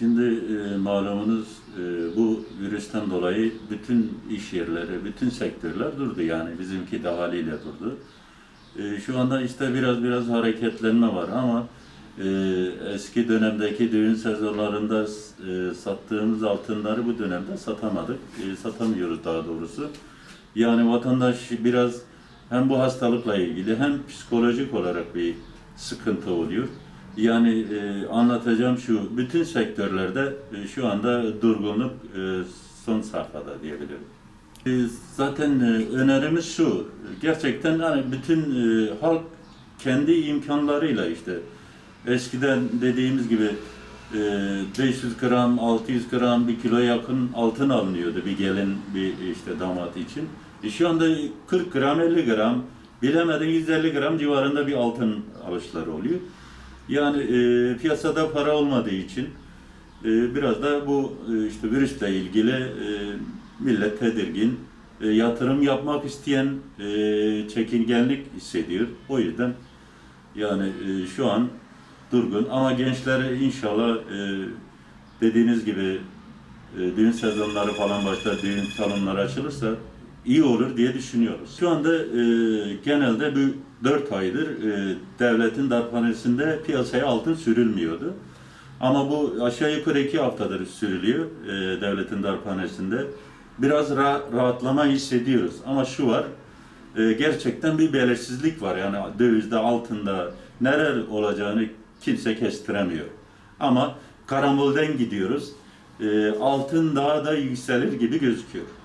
Şimdi e, malumunuz e, bu virüsten dolayı bütün iş yerleri, bütün sektörler durdu yani bizimki de haliyle durdu. E, şu anda işte biraz biraz hareketlenme var ama e, eski dönemdeki düğün sezonlarında e, sattığımız altınları bu dönemde satamadık. E, satamıyoruz daha doğrusu. Yani vatandaş biraz hem bu hastalıkla ilgili hem psikolojik olarak bir sıkıntı oluyor. Yani e, anlatacağım şu, bütün sektörlerde e, şu anda durgunluk e, son safhada diyebilirim. E, zaten e, önerimiz şu, gerçekten hani bütün e, halk kendi imkanlarıyla işte eskiden dediğimiz gibi e, 500 gram, 600 gram, bir kilo yakın altın alınıyordu bir gelin, bir işte damat için. E, şu anda 40 gram, 50 gram, bilemedin 150 gram civarında bir altın alışları oluyor. Yani e, piyasada para olmadığı için e, biraz da bu e, işte virüsle ilgili e, millet tedirgin, e, yatırım yapmak isteyen e, çekingenlik hissediyor. O yüzden yani e, şu an durgun ama gençler inşallah e, dediğiniz gibi e, düğün sezonları falan başlar, düğün salonları açılırsa iyi olur diye düşünüyoruz. Şu anda e, genelde bu 4 aydır e, devletin darphanesinde piyasaya altın sürülmüyordu. Ama bu aşağı yukarı 2 haftadır sürülüyor e, devletin darphanesinde. Biraz ra- rahatlama hissediyoruz. Ama şu var, e, gerçekten bir belirsizlik var. Yani dövizde, altında neler olacağını kimse kestiremiyor. Ama karambolden gidiyoruz. E, altın daha da yükselir gibi gözüküyor.